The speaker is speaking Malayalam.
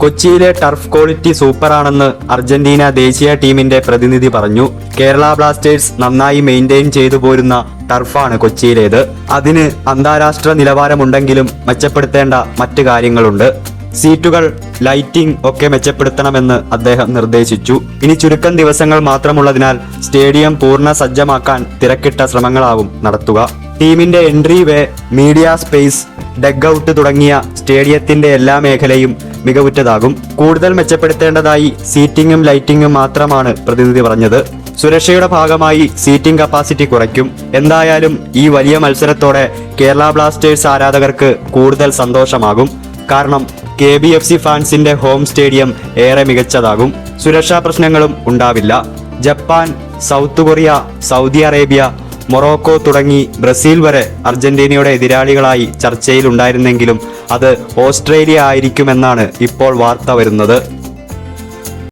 കൊച്ചിയിലെ ടർഫ് ക്വാളിറ്റി സൂപ്പറാണെന്ന് അർജന്റീന ദേശീയ ടീമിന്റെ പ്രതിനിധി പറഞ്ഞു. കേരള ബ്ലാസ്റ്റേഴ്സ് നന്നായി മെയിന്റെയിൻ ചെയ്തു പോരുന്ന ടർഫാണ് കൊച്ചിയിലേത്. അതിന് അന്താരാഷ്ട്ര നിലവാരമുണ്ടെങ്കിലും മെച്ചപ്പെടുത്തേണ്ട മറ്റു കാര്യങ്ങളുണ്ട്. സീറ്റുകൾ ലൈറ്റിംഗ് ഒക്കെ മെച്ചപ്പെടുത്തണമെന്ന് അദ്ദേഹം നിർദ്ദേശിച്ചു. ഇനി ചുരുക്കം ദിവസങ്ങൾ മാത്രമുള്ളതിനാൽ സ്റ്റേഡിയം പൂർണ സജ്ജമാക്കാൻ തിരക്കിട്ട ശ്രമങ്ങളാവും നടത്തുക. ടീമിന്റെ entry way media space dugout തുടങ്ങിയ സ്റ്റേഡിയത്തിന്റെ എല്ലാ മേഖലയും മികവുറ്റതാകും. കൂടുതൽ മെച്ചപ്പെടുത്തേണ്ടതായി സീറ്റിംഗും ലൈറ്റിംഗും മാത്രമാണ് പ്രതിനിധി പറഞ്ഞത്. സുരക്ഷയുടെ ഭാഗമായി സീറ്റിംഗ് കപ്പാസിറ്റി കുറയ്ക്കും. എന്തായാലും ഈ വലിയ മത്സരത്തോടെ കേരള ബ്ലാസ്റ്റേഴ്സ് ആരാധകർക്ക് കൂടുതൽ സന്തോഷമാകും. കാരണം കെ ബി എഫ് സി ഫാൻസിന്റെ ഹോം സ്റ്റേഡിയം ഏറെ മികച്ചതാകും. സുരക്ഷാ പ്രശ്നങ്ങളും ഉണ്ടാവില്ല. Japan South Korea Saudi Arabia Morocco തുടങ്ങി ബ്രസീൽ വരെ അർജന്റീനയുടെ എതിരാളികളായി ചർച്ചയിലുണ്ടായിരുന്നെങ്കിലും അത് ഓസ്ട്രേലിയ ആയിരിക്കുമെന്നാണ് ഇപ്പോൾ വാർത്ത വരുന്നത്.